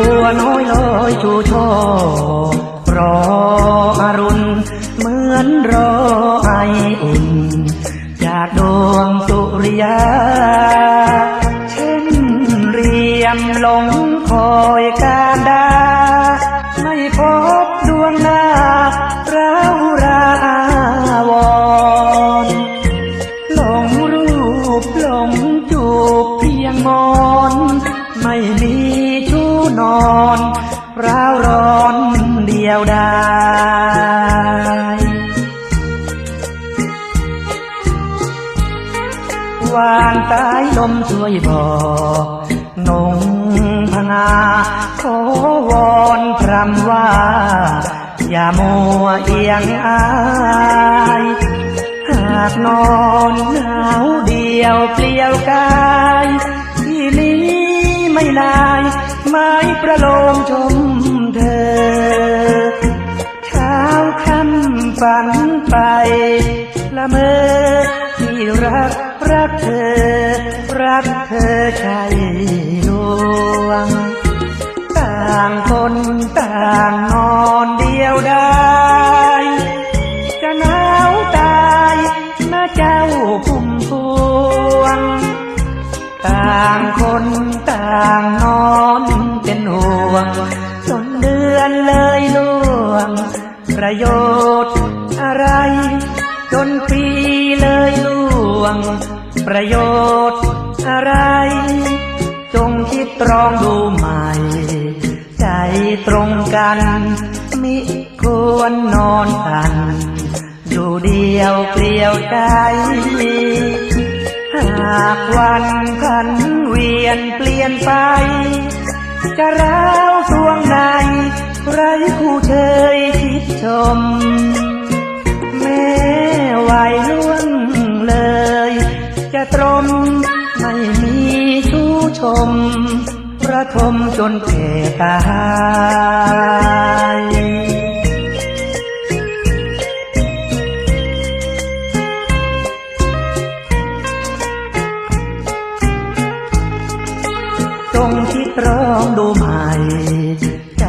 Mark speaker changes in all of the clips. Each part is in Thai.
Speaker 1: ัวน้อยลอยชูชว์รออรุณ เหมือนรอไออุ่น จากดวงสุริยา เช่นเรียมหลงคอยการดา ไม่พบดวงหน้าเราราวรหลงรูปหลงจูบเพียงมอน ไม่มี นอนร้าวร้อนเดียวดายวานตายลมช่วยบอกนงพงาขอวอนพรำว่า อย่ามัวเอียงอายหากนอนหนาวเดียวเปลี่ยวกายที่นี้ไม่นาย ไม้ประโลมชมเธอ เช้าค่ำฝันไปละเมอที่รักรักเธอ รักเธอใจดวง ต่างคนต่างนอนเดียวได้ จะหนาวตายนะเจ้าพุ่มพวง ต่างคนต่างนอน เป็นห่วงจนเดือนเลยล่วง ประโยชน์อะไรจนปีเลยล่วง ประโยชน์อะไร จงคิดตรองดูใหม่ ใจตรงกัน มิควรนอนกัน อยู่เดียวเปลี่ยวใจหากวันพันเวียนเปลี่ยนไป จะร้าวสวงในไรคู่เคยคิดชม แม่ไหวล้วงเลย จะตรมไม่มีชู้ชม ประทมจนแก่ตาย ดูใหม่ ใจ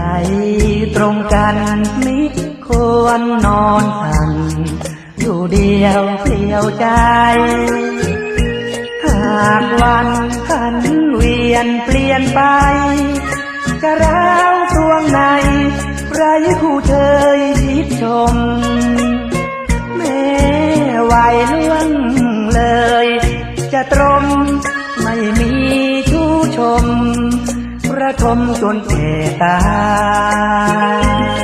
Speaker 1: ตรงกันมิควรนอนพัน อยู่เดียวเทียวใจ หากวันพันเวียนเปลี่ยนไป จะร้าวสวงในไรคู่เชยชิดชม แม่วัยล่วงเลย จะตรมไม่มีชู้ชม ระทมจนเกตาย